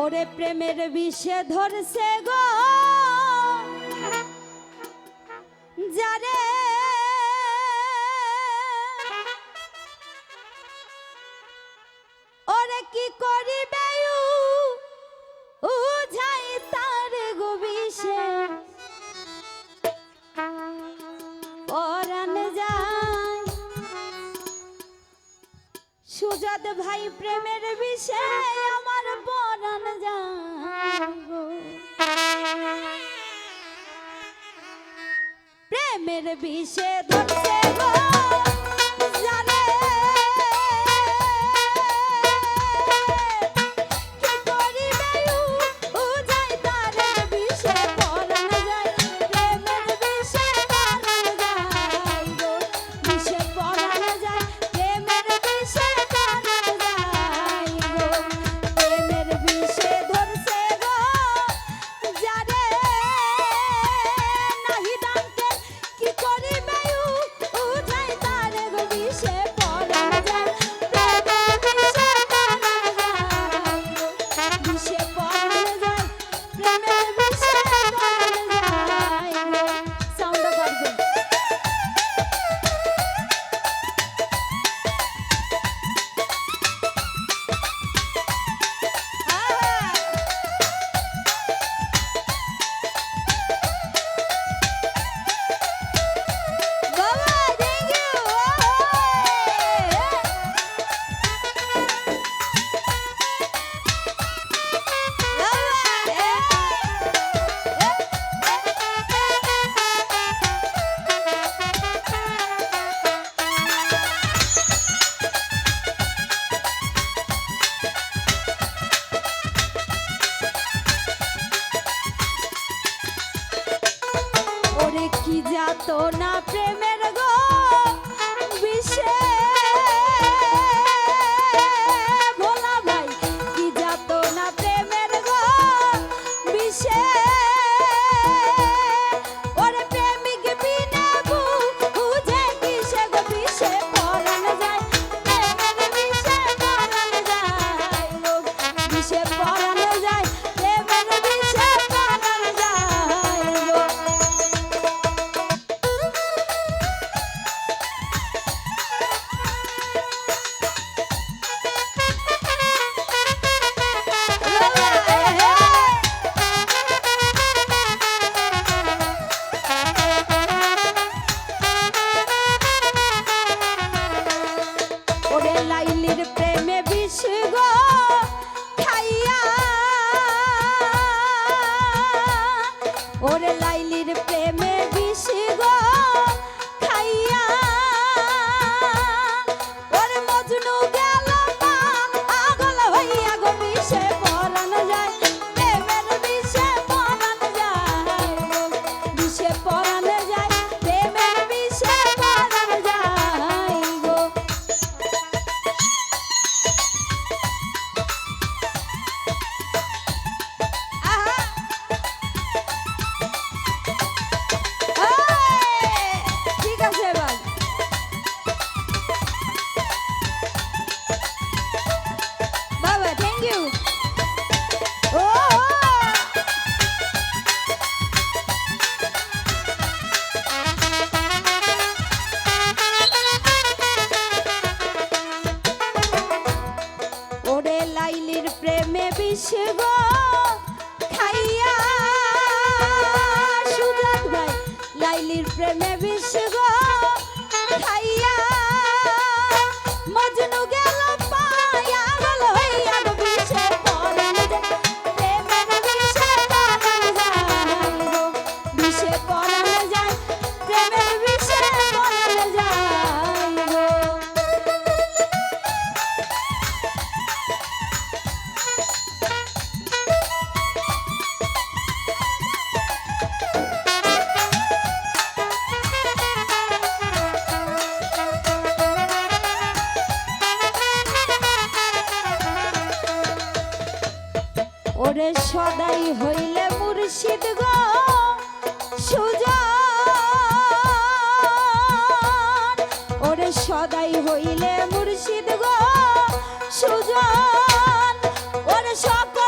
ওরে প্রেমের বিষে ধরছে গো। যারে ওরে কি করিবে উঝাই তার গো বিষে। ওরান যায়। সুজাত ভাই প্রেমের বিষয় আমার প্রাণ যাগো প্রেমের বিষে ধরছে গো। যাত না বিষ গো খাইয়া সুজাত ভাই লাইলির প্রেমে বিষ গো খাইয়া ওরে সদাই হইলে মুর্শিদ গো সুজা। ওরে সদাই হইলে মুর্শিদ গো সুজন। ওরে সকল